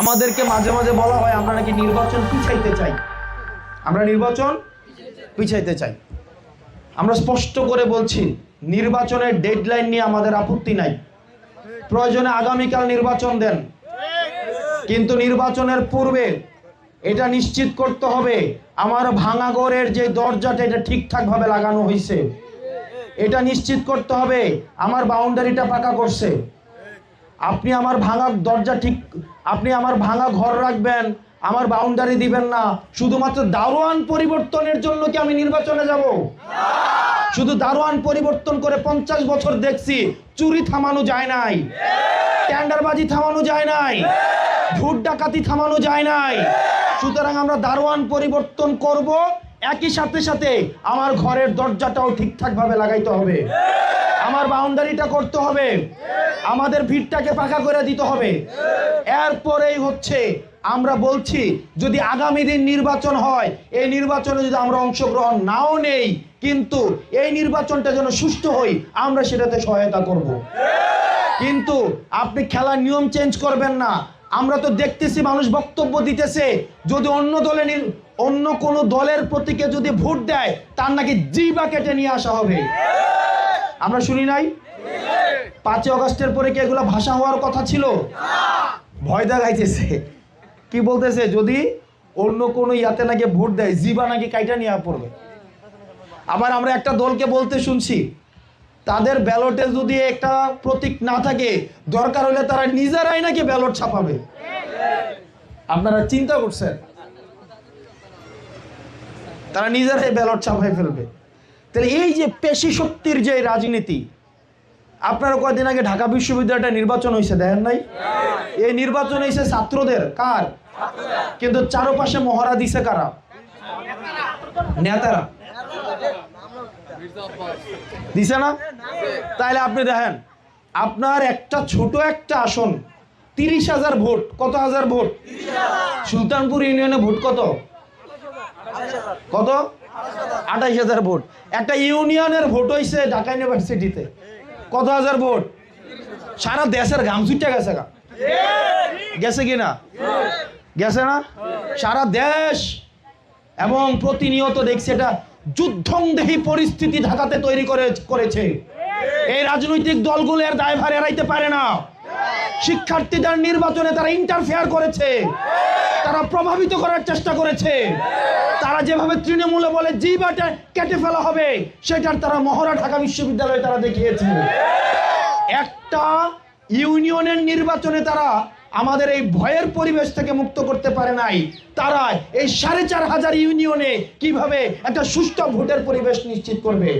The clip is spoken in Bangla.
আমাদেরকে মাঝে মাঝে বলা হয়, আমরা নাকি নির্বাচন পিছাইতে চাই। আমরা নির্বাচন পিছাইতে চাই। আমরা স্পষ্ট করে বলছি, নির্বাচনের ডেডলাইন নিয়ে আমাদের আপত্তি নাই। প্রয়োজনে আগামীকাল নির্বাচন দেন। কিন্তু নির্বাচনের পূর্বে এটা নিশ্চিত করতে হবে, আমার ভাঙা ঘরের যে দরজাটা, এটা ঠিকঠাকভাবে লাগানো হয়েছে এটা নিশ্চিত করতে হবে, আমার বাউন্ডারিটা পাকা করছে। আপনি আমার ভাঙা দরজা ঠিক, আপনি আমার ভাঙা ঘর রাখবেন, আমার বাউন্ডারি দিবেন না। শুধুমাত্র দারোয়ান পরিবর্তনের জন্য কি আমি নির্বাচনে যাব? শুধু দারোয়ান পরিবর্তন করে পঞ্চাশ বছর দেখছি, চুরি থামানো যায় নাই। টেন্ডারবাজি থামানো যায় নাই। ভোট ডাকাতি থামানো যায় নাই। সুতরাং আমরা দারোয়ান পরিবর্তন করব, একই সাথে সাথে আমার ঘরের দরজাটাও ঠিকঠাকভাবে লাগাইতে হবে। আমার বাউন্ডারিটা করতে হবে। আমাদের ভিড়টাকে পাকা করে দিতে হবে। এরপরেই হচ্ছে, আমরা বলছি, যদি আগামী দিন নির্বাচন হয়, এই নির্বাচনে যদি আমরা অংশগ্রহণ নাও নেই, কিন্তু এই নির্বাচনটা যেন সুষ্ঠু হই আমরা সেটাতে সহায়তা করব। কিন্তু আপনি খেলার নিয়ম চেঞ্জ করবেন না। আমরা তো দেখতেছি মানুষ বক্তব্য দিতেছে, যদি অন্য দলে অন্য কোনো দলের প্রতীকে যদি ভোট দেয়, তার নাকি জিবা কেটে নিয়ে আসা হবে। আমরা শুনি নাই? পাঁচই অগস্টের পরে কি এগুলো ভাষা হওয়ার কথা ছিল? ভয় দেখাইতেছে। কি বলতেছে? যদি অন্য কোনো ইয়াতে নাকি ভোট দেয়, জিবা নাকি কাইটা নিয়ে পড়বে। আবার আমরা একটা দলকে বলতে শুনছি, তাদের ব্যালটে যদি একটা প্রতীক না থাকে, দরকার হলে তারা নিজেরাই নাকি ব্যালট ছাপাবে। আপনারা চিন্তা করছেন? তারা নিজেরাই ব্যালট ছাপাই ফেলবে। তাহলে এই যে পেশি শক্তির যে রাজনীতি আপনারা কয়েকদিন আগে ঢাকা বিশ্ববিদ্যালয়টা নির্বাচন হয়েছে দেখেন নাই? এই নির্বাচন হয়েছে ছাত্রদের কার? কিন্তু চারপাশে মহড়া দিছে কারা? নেতারা। দিছে না? তাইলে আপনি দেখেন আপনার একটা ছোট একটা আসন তিরিশ হাজার ভোট কত হাজার ভোট? সুলতানপুর ইউনিয়নে ভোট কত? কত? আঠাইশ হাজার ভোট। একটা ইউনিয়নের ভোট হয়েছে ঢাকা ইউনিভার্সিটিতে। কত হাজার ভোট? সারা দেশের ঘাম ছুটে গেছে গা। গেছে কি না? গেছে না? সারা দেশ এবং প্রতিনিয়ত দেখছি এটা যুদ্ধংদেহী পরিস্থিতি ঢাকাতে তৈরি করে, করেছে। এই রাজনৈতিক দলগুলো এর দায়ভার এড়াইতে পারে না। শিক্ষার্থীদের নির্বাচনে তারা ইন্টারফেয়ার করেছে। তারা প্রভাবিত করার চেষ্টা করেছে। তারা যেভাবে তৃণমূলে বলে জিবাটা কেটে ফেলা হবে, সেটার তারা মহড়া ঢাকা বিশ্ববিদ্যালয়ে তারা দেখিয়েছে। একটা ইউনিয়নের নির্বাচনে তারা আমাদের এই ভয়ের পরিবেশ থেকে মুক্ত করতে পারে নাই। তারা এই সাড়ে চার হাজার ইউনিয়নে কীভাবে একটা সুষ্ঠু ভোটের পরিবেশ নিশ্চিত করবে?